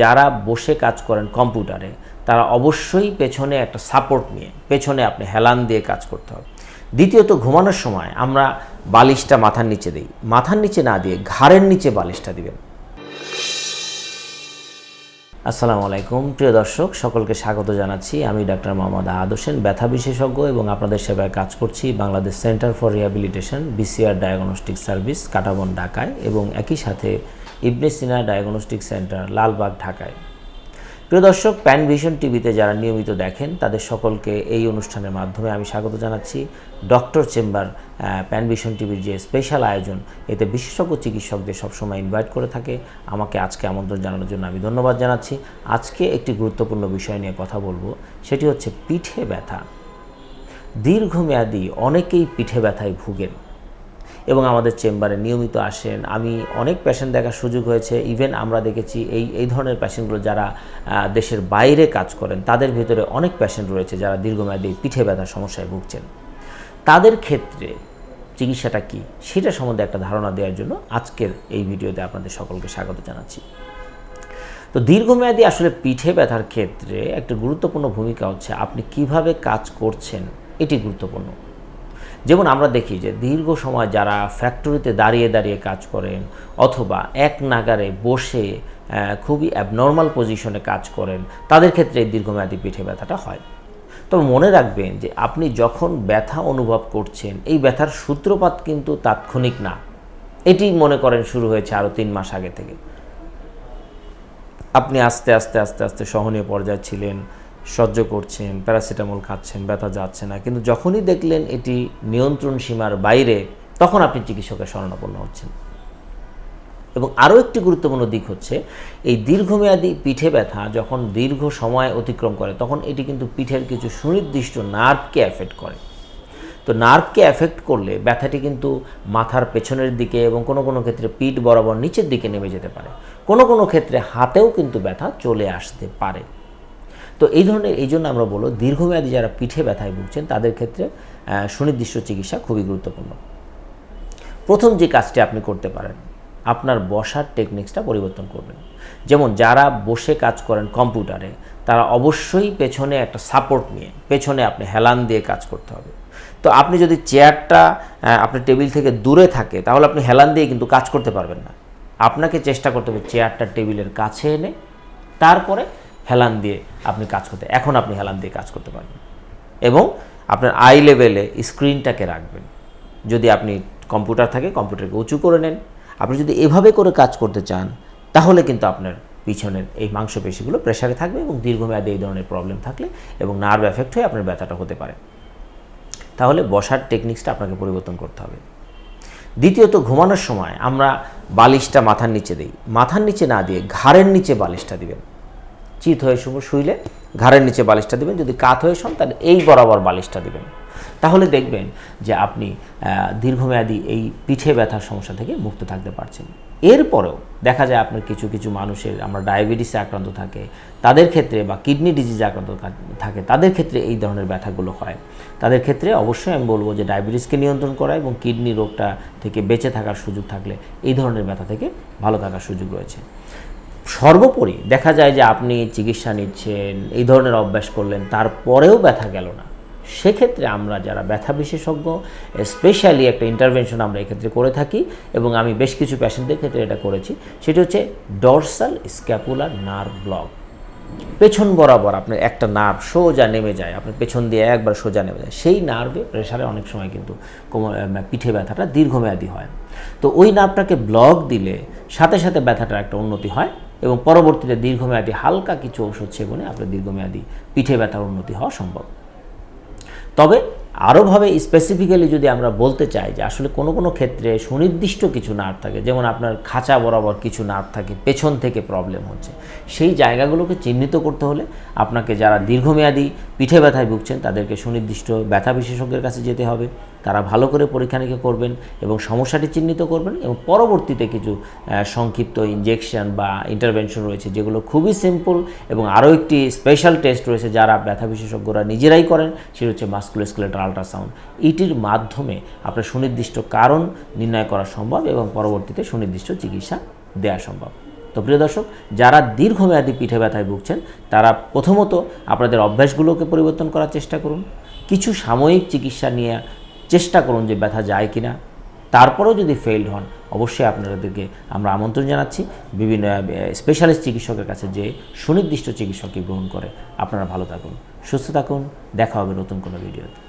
যারা বসে কাজ করেন কম্পিউটারে, তারা অবশ্যই পেছনে একটা সাপোর্ট নিয়ে, পেছনে আপনি হেলান দিয়ে কাজ করতে হবে। দ্বিতীয়ত, ঘুমানোর সময় আমরা বালিশটা মাথার নিচে দিই। মাথার নিচে না দিয়ে ঘাড়ের নিচে বালিশটা দিবেন। আসসালামু আলাইকুম। প্রিয় দর্শক, সকলকে স্বাগত জানাচ্ছি। আমি ডাক্তার মোহাম্মদ আহাদ হোসেন, ব্যথা বিশেষজ্ঞ এবং আপনাদের সেবায় কাজ করছি Bangladesh center for rehabilitation, BCR diagnostic service, Katabon, ঢাকায় এবং একই সাথে ইবনে সিনা ডায়াগনস্টিক সেন্টার, লালবাগ, ঢাকায়। প্রিয় দর্শক, প্যান ভিশন টিভিতে যারা নিয়মিত দেখেন, তাদের সকলকে এই অনুষ্ঠানের মাধ্যমে আমি স্বাগত জানাচ্ছি। ডক্টর চেম্বার প্যান ভিশন টিভির যে স্পেশাল আয়োজন, এতে বিশেষজ্ঞ চিকিৎসকদের সবসময় ইনভাইট করে থাকে। আমাকে আজকে আমন্ত্রণ জানানোর জন্য আমি ধন্যবাদ জানাচ্ছি। আজকে একটি গুরুত্বপূর্ণ বিষয় নিয়ে কথা বলব, সেটি হচ্ছে পিঠে ব্যথা। দীর্ঘমেয়াদী অনেকেই পিঠে ব্যথায় ভুগেন। এবং আমাদের চেম্বারে নিয়মিত আসেন। আমি অনেক পেশেন্ট দেখার সুযোগ হয়েছে। ইভেন আমরা দেখেছি এই এই ধরনের পেশেন্টগুলো যারা দেশের বাইরে কাজ করেন, তাদের ভিতরে অনেক পেশেন্ট রয়েছে যারা দীর্ঘমেয়াদী পিঠে ব্যথার সমস্যায় ভুগছেন। তাদের ক্ষেত্রে চিকিৎসাটা কি? সেটা সম্বন্ধে একটা ধারণা দেওয়ার জন্য আজকের এই ভিডিওতে আপনাদের সকলকে স্বাগত জানাচ্ছি। তো দীর্ঘমেয়াদী আসলে পিঠে ব্যথার ক্ষেত্রে একটা গুরুত্বপূর্ণ ভূমিকা হচ্ছে আপনি কীভাবে কাজ করছেন, এটি গুরুত্বপূর্ণ। যেমন আমরা দেখি যে দীর্ঘ সময় যারা ফ্যাক্টরিতে দাঁড়িয়ে দাঁড়িয়ে কাজ করেন অথবা এক নাগারে বসে খুবই অ্যাবনর্মাল পজিশনে কাজ করেন, তাদের ক্ষেত্রে এই দীর্ঘমেয়াদী পিঠে ব্যথাটা হয়। তবে মনে রাখবেন যে আপনি যখন ব্যথা অনুভব করছেন, এই ব্যথার সূত্রপাত কিন্তু তাৎক্ষণিক না। এটি মনে করেন শুরু হয়েছে আরও তিন মাস আগে থেকে। আপনি আস্তে আস্তে আস্তে আস্তে সহনীয় পর্যায়ে ছিলেন সহ্য করছেন, প্যারাসিটামল খাচ্ছেন, ব্যথা যাচ্ছে না। কিন্তু যখনই দেখলেন এটি নিয়ন্ত্রণ সীমার বাইরে, তখন আপনি চিকিৎসকের শরণাপন্ন হচ্ছেন। এবং আরও একটি গুরুত্বপূর্ণ দিক হচ্ছে, এই দীর্ঘমেয়াদী পিঠে ব্যথা যখন দীর্ঘ সময় অতিক্রম করে, তখন এটি কিন্তু পিঠের কিছু সুনির্দিষ্ট নার্ভকে অ্যাফেক্ট করে। তো নার্ভকে অ্যাফেক্ট করলে ব্যথাটি কিন্তু মাথার পেছনের দিকে এবং কোনো কোনো ক্ষেত্রে পিঠ বরাবর নিচের দিকে নেমে যেতে পারে। কোনো কোনো ক্ষেত্রে হাতেও কিন্তু ব্যথা চলে আসতে পারে। তো এই ধরনের, এই জন্য আমরা বলব দীর্ঘমেয়াদী যারা পিঠে ব্যথায় ভুগছেন, তাদের ক্ষেত্রে সুনির্দিষ্ট চিকিৎসা খুবই গুরুত্বপূর্ণ। প্রথম যে কাজটি আপনি করতে পারেন, আপনার বসার টেকনিক্সটা পরিবর্তন করবেন। যেমন যারা বসে কাজ করেন কম্পিউটারে, তারা অবশ্যই পেছনে একটা সাপোর্ট নিয়ে, পেছনে আপনি হেলান দিয়ে কাজ করতে হবে। তো আপনি যদি চেয়ারটা আপনার টেবিল থেকে দূরে থাকে, তাহলে আপনি হেলান দিয়ে কিন্তু কাজ করতে পারবেন না। আপনাকে চেষ্টা করতে হবে চেয়ারটা টেবিলের কাছে এনে, তারপরে হেলান দিয়ে আপনি কাজ করতে, এখন আপনি হেলান দিয়ে কাজ করতে পারবেন এবং আপনার আই লেভেলে স্ক্রিনটাকে রাখবেন। যদি আপনি কম্পিউটার থাকে, কম্পিউটারকে উঁচু করে নেন। আপনি যদি এভাবে করে কাজ করতে চান, তাহলে কিন্তু আপনার পিছনের এই মাংসপেশিগুলো প্রেশারে থাকবে এবং দীর্ঘমেয়াদে এই ধরনের প্রবলেম থাকলে এবং নার্ভ এফেক্ট হয়ে আপনার ব্যথাটা হতে পারে। তাহলে বসার টেকনিক্সটা আপনাকে পরিবর্তন করতে হবে। দ্বিতীয়ত, ঘুমানোর সময় আমরা বালিশটা মাথার নিচে দিই। মাথার নিচে না দিয়ে ঘাড়ের নিচে বালিশটা দিবেন। চিত হয়ে শুভ শুইলে ঘাড়ের নিচে বালিশটা দিবেন। যদি কাত হয়ে শোন, তাহলে এই বরাবর বালিশটা দিবেন। তাহলে দেখবেন যে আপনি দীর্ঘমেয়াদী এই পিঠে ব্যথার সমস্যা থেকে মুক্ত থাকতে পারছেন। এরপরেও দেখা যায় আপনার কিছু কিছু মানুষের আমরা ডায়াবেটিসে আক্রান্ত থাকে, তাদের ক্ষেত্রে বা কিডনি ডিজিজে আক্রান্ত থাকে, তাদের ক্ষেত্রে এই ধরনের ব্যথাগুলো হয়। তাদের ক্ষেত্রে অবশ্যই আমি বলব যে ডায়াবেটিসকে নিয়ন্ত্রণ করা এবং কিডনি রোগটা থেকে বেঁচে থাকার সুযোগ থাকলে এই ধরনের ব্যথা থেকে ভালো থাকার সুযোগ রয়েছে। সর্বোপরি দেখা যায় যে আপনি চিকিৎসা নিচ্ছেন, এই ধরনের অভ্যাস করলেন, তারপরেও ব্যথা গেল না। সেক্ষেত্রে আমরা যারা ব্যথা বিশেষজ্ঞ স্পেশালি একটা ইন্টারভেনশন আমরা এক্ষেত্রে করে থাকি এবং আমি বেশ কিছু পেশেন্টদের ক্ষেত্রে এটা করেছি, সেটি হচ্ছে ডরসাল স্ক্যাপুলার নার্ভ ব্লক পেছন বরাবর আপনার একটা নার্ভ সোজা নেমে যায়, আপনার পেছন দিয়ে একবার সোজা নেমে যায়, সেই নার্ভে প্রেশারে অনেক সময় কিন্তু কোমর পিঠে ব্যথাটা দীর্ঘমেয়াদী হয় তো ওই নার্ভটাকে ব্লক দিলে সাথে সাথে ব্যথাটার একটা উন্নতি হয় এবং পরবর্তীতে দীর্ঘমেয়াদী হালকা কিছু ওষুধ সেবনে আপনার দীর্ঘমেয়াদী পিঠে ব্যথার উন্নতি হওয়া সম্ভব। তবে আরোভাবে স্পেসিফিক্যালি যদি আমরা বলতে চাই যে আসলে কোনো কোনো ক্ষেত্রে সুনির্দিষ্ট কিছু নার্ভ থাকে, যেমন আপনার খাঁচা বরাবর কিছু নার্ভ থাকে, পেছন থেকে প্রবলেম হচ্ছে, সেই জায়গাগুলোকে চিহ্নিত করতে হলে আপনাকে যারা দীর্ঘমেয়াদী পিঠে ব্যথায় ভুগছেন তাদেরকে সুনির্দিষ্ট ব্যথা বিশেষজ্ঞের কাছে যেতে হবে, তারা ভালো করে পরীক্ষা নিরীক্ষা করবেন এবং সমস্যাটি চিহ্নিত করবেন এবং পরবর্তীতে কিছু সংক্ষিপ্ত ইনজেকশন বা ইন্টারভেনশন রয়েছে যেগুলো খুবই সিম্পল এবং আরও একটি স্পেশাল টেস্ট রয়েছে যারা ব্যথা বিশেষজ্ঞরা নিজেরাই করেন, সেটা হচ্ছে মাস্কুলোস্কেলেটাল আল্ট্রাসাউন্ড এটির মাধ্যমে আপনার সুনির্দিষ্ট কারণ নির্ণয় করা সম্ভব এবং পরবর্তীতে সুনির্দিষ্ট চিকিৎসা দেওয়া সম্ভব। তো প্রিয় দর্শক, যারা দীর্ঘমেয়াদী পিঠে ব্যথায় ভুগছেন, তারা প্রথমত আপনাদের অভ্যাসগুলোকে পরিবর্তন করার চেষ্টা করুন। কিছু সাময়িক চিকিৎসা নিয়ে চেষ্টা করুন যে ব্যথা যায় কিনা। তারপরেও যদি ফেইল্ড হন, অবশ্যই আপনাদেরকে আমরা আমন্ত্রণ জানাচ্ছি। বিভিন্ন স্পেশালিস্ট চিকিৎসকের কাছে যে সুনির্দিষ্ট চিকিৎসককে গ্রহণ করে। আপনারা ভালো থাকুন, সুস্থ থাকুন। দেখা হবে নতুন কোনো ভিডিওতে